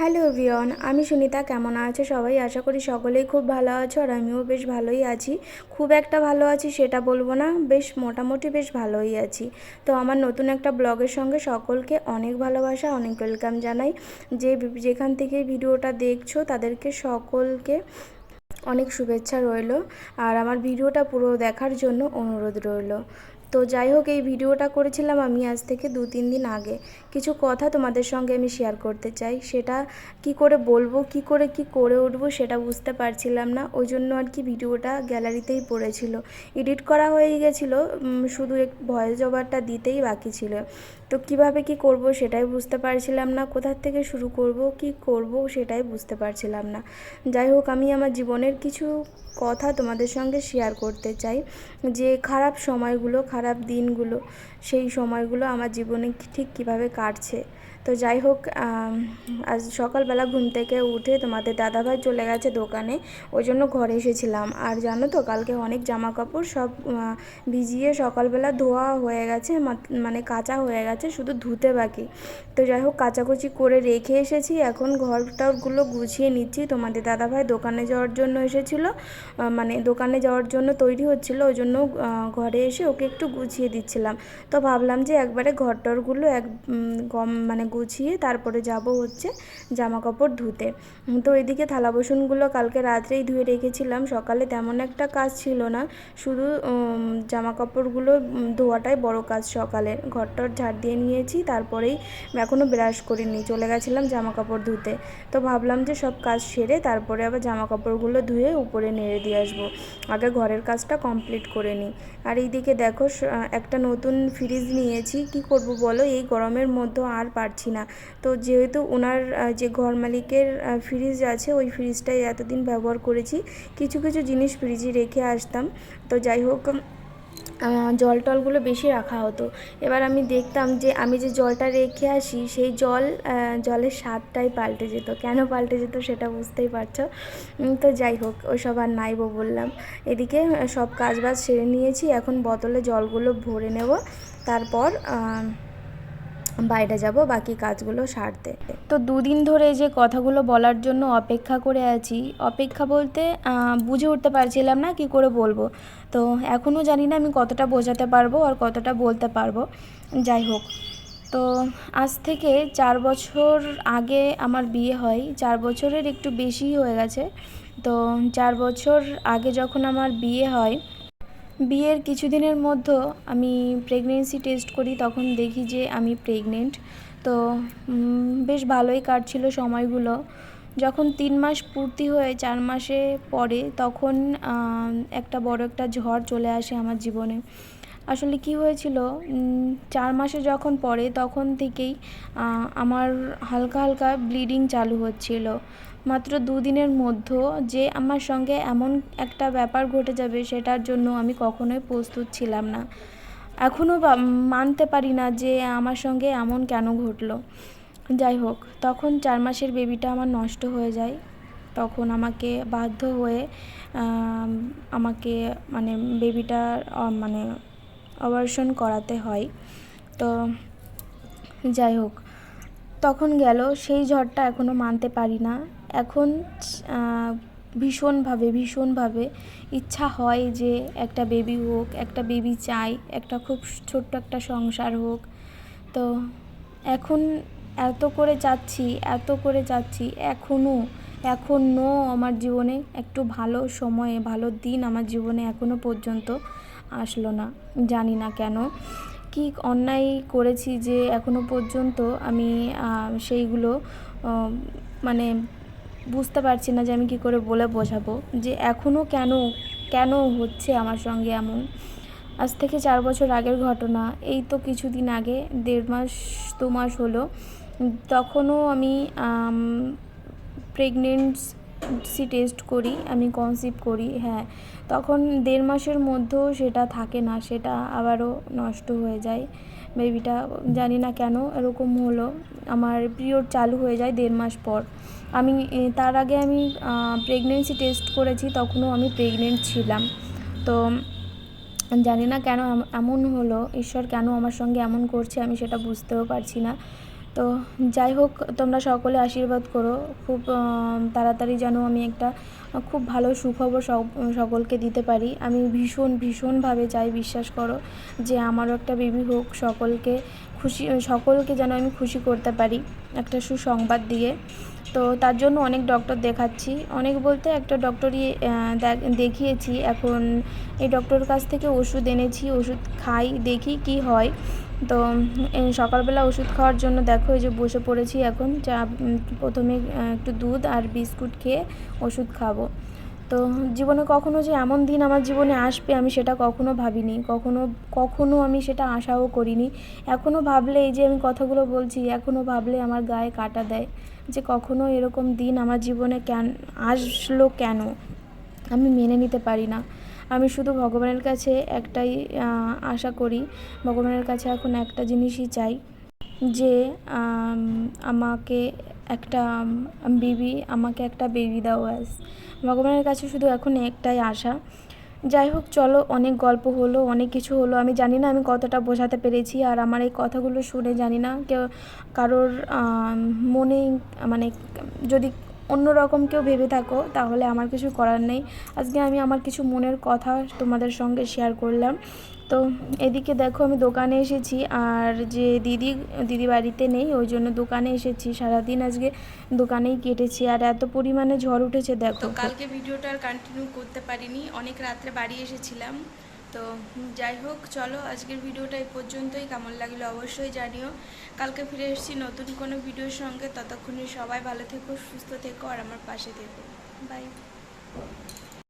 Hello ভিয়ন আমি সুনিতা, কেমন আছো সবাই? আশা করি সকলেই খুব ভালো আছো আর আমিও বেশ ভালোই আছি। খুব একটা ভালো আছি সেটা বলব না, বেশ মোটামুটি বেশ ভালোই আছি। তো আমার নতুন একটা ব্লগের সঙ্গে সকলকে অনেক ভালোবাসা, অনেক ওয়েলকাম জানাই। যে যেখান থেকে ভিডিওটা দেখছ, তাদেরকে সকলকে অনেক শুভেচ্ছা রইল। আর আমার ভিডিওটা পুরো দেখার জন্য অনুরোধ রইল। তো যাই হোক, এই ভিডিওটা করেছিলাম আমি আজ থেকে দু তিন দিন আগে। কিছু কথা তোমাদের সঙ্গে আমি শেয়ার করতে চাই। সেটা কি করে বলব, কি করে কি করে উঠবো সেটা বুঝতে পারছিলাম না। ওই জন্য আর কি ভিডিওটা গ্যালারিতেই পড়েছিল। এডিট করা হয়ে গেছিল শুধু এক ভয়েস ওভারটা দিতেই বাকি ছিল। তো কীভাবে কি করব সেটাই বুঝতে পারছিলাম না। কোথার থেকে শুরু করব, কি করব সেটাই বুঝতে পারছিলাম না। যাই হোক, আমি আমার জীবনের কিছু কথা তোমাদের সঙ্গে শেয়ার করতে চাই। যে খারাপ সময়গুলো, খারাপ দিনগুলো সেই সময়গুলো আমার জীবনে ঠিক কীভাবে কাটছে। তো যাই হোক আজ সকালবেলা ঘুম থেকে উঠে তোমাদের দাদাভাই চলে গেছে দোকানে, ওই জন্য ঘরে এসেছিলাম। আর জানো তো, কালকে অনেক জামা কাপড় সব ভিজিয়ে সকালবেলা ধোয়া হয়ে গেছে মানে কাঁচা হয়ে গেছে, শুধু ধুতে বাকি। তো যাই হোক, কাচাকুচি করে রেখে এসেছি, এখন ঘরটাগুলো গুছিয়ে নিচ্ছি। তোমাদের দাদাভাই দোকানে যাওয়ার জন্য এসেছিল মানে দোকানে যাওয়ার জন্য তৈরি হচ্ছিল, ওই জন্য ঘরে এসে ওকে একটু গুছিয়ে দিচ্ছিলাম। তো ভাবলাম যে একবারে ঘরটরগুলো এক মানে গুছিয়ে তারপরে যাব হচ্ছে জামা কাপড় ধুতে। তো এদিকে থালা বাসনগুলো কালকে রাত্রেই ধুয়ে রেখেছিলাম, সকালে তেমন একটা কাজ ছিল না। শুধু জামা কাপড়গুলো ধোয়াটাই বড় কাজ সকালে ঘরটর ঝাড় দিয়ে নিয়েছি, তারপরেই এখনও ব্রাশ করিনি, চলে গেছিলাম জামা কাপড় ধুতে। তো ভাবলাম যে সব কাজ সেরে তারপরে আবার জামা কাপড়গুলো ধুয়ে উপরে নেড়ে দিয়ে আসব। আগে ঘরের কাজটা কমপ্লিট করে নিই। আর এইদিকে দেখো একটা নতুন ফ্রিজ নিয়েছি। কি করব বলো? এই গরমের মধ্যে আর পারছি না। তো যেহেতু ওনার যে ঘর মালিকের ফ্রিজ আছে, ওই ফ্রিজটাই এতদিন ব্যবহার করেছি। কিছু কিছু জিনিস ফ্রিজে রেখে আসতাম। তো যাই হোক জল টলগুলো বেশি রাখা হতো। এবার আমি দেখতাম যে আমি যে জলটা রেখে আসি, সেই জল জলের স্বাদটাই পাল্টে যেত। কেন পাল্টে যেত সেটা বুঝতেই পারছ? তো যাই হোক ওসব আর নাইবো বললাম। এদিকে সব কাজ বাজ সেরে নিয়েছি। এখন বোতলে জলগুলো ভরে নেব। তারপর বাইরে যাব, বাকি কাজগুলো সারতে। তো দুদিন ধরে যে কথাগুলো বলার জন্য অপেক্ষা করে আছি। অপেক্ষা বলতে বুঝে উঠতে পারছিলাম না কি করে বলব। তো এখনও জানি না আমি কতটা বোঝাতে পারব আর কতটা বলতে পারব। যাই হোক, তো আজ থেকে চার বছর আগে আমার বিয়ে হয়। চার বছরের একটু বেশি হয়ে গেছে। তো চার বছর আগে যখন আমার বিয়ে হয় বিয়ের কিছুদিনের মধ্যে আমি প্রেগনেন্সি টেস্ট করি, তখন দেখি যে আমি প্রেগনেন্ট তো বেশ ভালোই কাটছিল সময়গুলো। যখন তিন মাস পূর্তি হয়ে চার মাসে পরে, তখন একটা বড় একটা ঝড় চলে আসে আমার জীবনে। আসলে কি হয়েছিল? চার মাসে যখন পরে তখন থেকেই আমার হালকা হালকা ব্লিডিং চালু হচ্ছিল। মাত্র দুদিনের মধ্যে যে আমার সঙ্গে এমন একটা ব্যাপার ঘটে যাবে সেটার জন্য আমি কখনোই প্রস্তুত ছিলাম না। এখনও মানতে পারি না যে আমার সঙ্গে এমন কেন ঘটলো। যাই হোক, তখন চার মাসের বেবিটা আমার নষ্ট হয়ে যায়। তখন আমাকে বাধ্য হয়ে আমাকে মানে বেবিটা মানে অপারেশন করাতে হয়। তো যাই হোক, তখন গেল, সেই ঝড়টা এখনও মানতে পারি না। এখন ভীষণভাবে ভীষণভাবে ইচ্ছা হয় যে একটা বেবি হোক, একটা বেবি চাই, একটা খুব ছোট্ট একটা সংসার হোক। তো এখন এত করে চাচ্ছি, এত করে চাচ্ছি এখনও এখনও আমার জীবনে একটু ভালো সময়ে, ভালো দিন আমার জীবনে এখনও পর্যন্ত আসলো না, জানি না কেন। কি অন্যায় করেছি যে এখনও পর্যন্ত আমি সেইগুলো মানে বুঝতে পারছি না যে আমি কী করে বলে বোঝাবো যে এখনও কেন কেন হচ্ছে আমার সঙ্গে এমন। আজ থেকে চার বছর আগের ঘটনা, এই তো কিছুদিন আগে, দেড় মাস, দু মাস হলো, তখনও আমি প্রেগনেন্সি টেস্ট করি, আমি কনসিভ করি হ্যাঁ। তখন দেড় মাসের মধ্যেও সেটা থাকে না, সেটা আবারও নষ্ট হয়ে যায়। বেবিটা জানি না কেন এরকম হলো, আমার পিরিয়ড চালু হয়ে যায় দেড় মাস পর। আমি তার আগে আমি প্রেগনেন্সি টেস্ট করেছি, তখনও আমি প্রেগনেন্ট ছিলাম। তো জানি না কেন এমন হলো, ঈশ্বর কেন আমার সঙ্গে এমন করছে আমি সেটা বুঝতেও পারছি না। তো যাই হোক, তোমরা সকলে আশীর্বাদ করো। খুব তাড়াতাড়ি যেন আমি একটা খুব ভালো সুখবর সকলকে দিতে পারি। আমি ভীষণ, ভীষণভাবে চাই, বিশ্বাস করো, যে আমারও একটা বেবি হোক, সকলকে খুশি, সকলকে যেন আমি খুশি করতে পারি একটা সুসংবাদ দিয়ে। তো তার জন্য অনেক ডক্টর দেখাচ্ছি। অনেক বলতে একটা ডক্টরই দেখ- দেখিয়েছি। এখন এই ডক্টর কাছ থেকে ওষুধ এনেছি, ওষুধ খাই, দেখি কি হয়। তো সকালবেলা ওষুধ খাওয়ার জন্য দেখো এই যে বসে পড়েছি এখন, চা প্রথমে একটু দুধ আর বিস্কুট খেয়ে ওষুধ খাব। তো জীবনে কখনো যে এমন দিন আমার জীবনে আসবে আমি সেটা কখনো ভাবিনি, কখনো কখনো আমি সেটা আশাও করিনি। এখনও ভাবলে, এই যে আমি কথাগুলো বলছি এখনও ভাবলে আমার গায়ে কাটা দেয় যে কখনো এরকম দিন আমার জীবনে কেন, আসলো কেন? আমি মেনে নিতে পারি না। আমি শুধু ভগবানের কাছে একটাই আশা করি। ভগবানের কাছে এখন একটা জিনিসই চাই যে আমাকে একটা বেবি, আমাকে একটা বেবি দাও ব্যাস ভগবানের কাছে শুধু এখন একটাই আশা। যাই হোক, চলো, অনেক গল্প হলো, অনেক কিছু হলো। আমি জানি না আমি কতটা বোঝাতে পেরেছি, আর আমার এই কথাগুলো শুনে জানি না কেউ, কারোর মনে মানে যদি অন্য রকম কেউ ভেবে থাকো, তাহলে আমার কিছু করার নেই। আজকে আমি আমার কিছু মনের কথা তোমাদের সঙ্গে শেয়ার করলাম। তো এদিকে দেখো আমি দোকানে এসেছি, আর যে দিদি দিদি বাড়িতে নেই, ওই জন্য দোকানে এসেছি। সারাদিন আজকে দোকানেই কেটেছি, আর এত পরিমাণে ঝড় উঠেছে, দেখো। কালকে ভিডিওটা আর কন্টিনিউ করতে পারিনি, অনেক রাত্রে বাড়ি এসেছিলাম। তো যাই হোক, চলো আজকের ভিডিওটা এই পর্যন্তই। কেমন লাগল অবশ্যই জানিও। কালকে ফিরে এসেছি নতুন কোনো ভিডিওর সঙ্গে। ততক্ষণে সবাই ভালো থেকো, সুস্থ থেকো, আর আমার পাশে থেকো। বাই